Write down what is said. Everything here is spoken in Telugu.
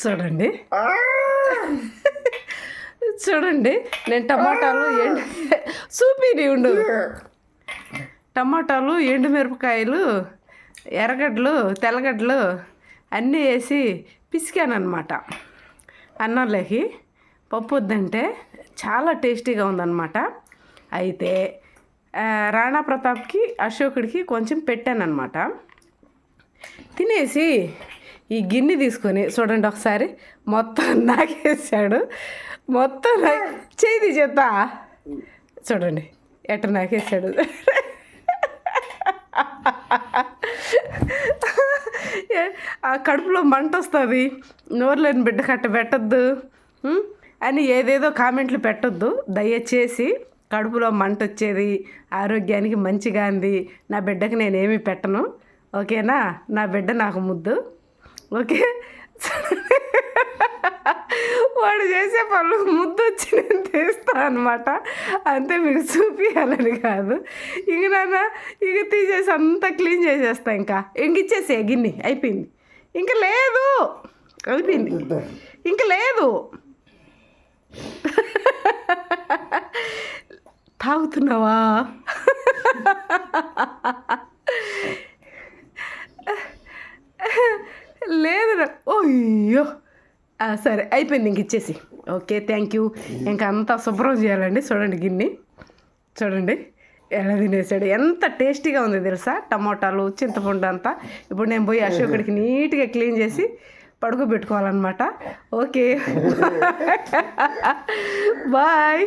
చూడండి. చూడండి నేను టమాటాలు ఎండు చూపిని ఉండు. టమాటాలు ఎండుమిరపకాయలు ఎర్రగడ్డలు తెల్లగడ్డలు అన్నీ వేసి పిసికాను అనమాట అన్నంలోకి పప్పు వద్దంటే చాలా టేస్టీగా ఉందన్నమాట. అయితే రాణా ప్రతాప్కి అశోకుడికి కొంచెం పెట్టానన్నమాట. తినేసి ఈ గిన్నె తీసుకొని చూడండి ఒకసారి. మొత్తం నాకేసాడు. మొత్తం చేతి చేత చూడండి ఎట్ట నాకేసాడు. ఆ కడుపులో మంట వస్తుంది. నోరులేని బిడ్డ కట్ట పెట్టద్దు? అని ఏదేదో కామెంట్లు పెట్టొద్దు. దయచేసి కడుపులో మంట వచ్చేది. ఆరోగ్యానికి మంచిగా అంది. నా బిడ్డకి నేనేమి పెట్టను. ఓకేనా? నా బిడ్డ నాకు ముద్దు. ఓకే? వాడు చేసే పనులు ముద్దు వచ్చి నేను తీస్తా అనమాట అంతే మీకు చూపించాలని కాదు. ఇంక నాన్న ఇక తీసేసి అంతా క్లీన్ చేసేస్తా ఇంకా. ఇంక ఇచ్చేసే గిన్నె. అయిపోయింది. ఇంకా లేదు. అయిపోయింది. ఇంకా లేదు. తాగుతున్నావా? అయ్యో. సరే అయిపోయింది ఇంక ఇచ్చేసి. ఓకే థ్యాంక్ యూ ఇంకా అంతా శుభ్రం చేయాలండి. చూడండి గిన్నె. చూడండి ఎలా తినేసాడు. ఎంత టేస్టీగా ఉంది తెలుసా? టమోటాలు చింతపండు అంతా. ఇప్పుడు నేను పోయి అశోకుడికి నీట్గా క్లీన్ చేసి పడుకోబెట్టుకోవాలన్నమాట. ఓకే. బాయ్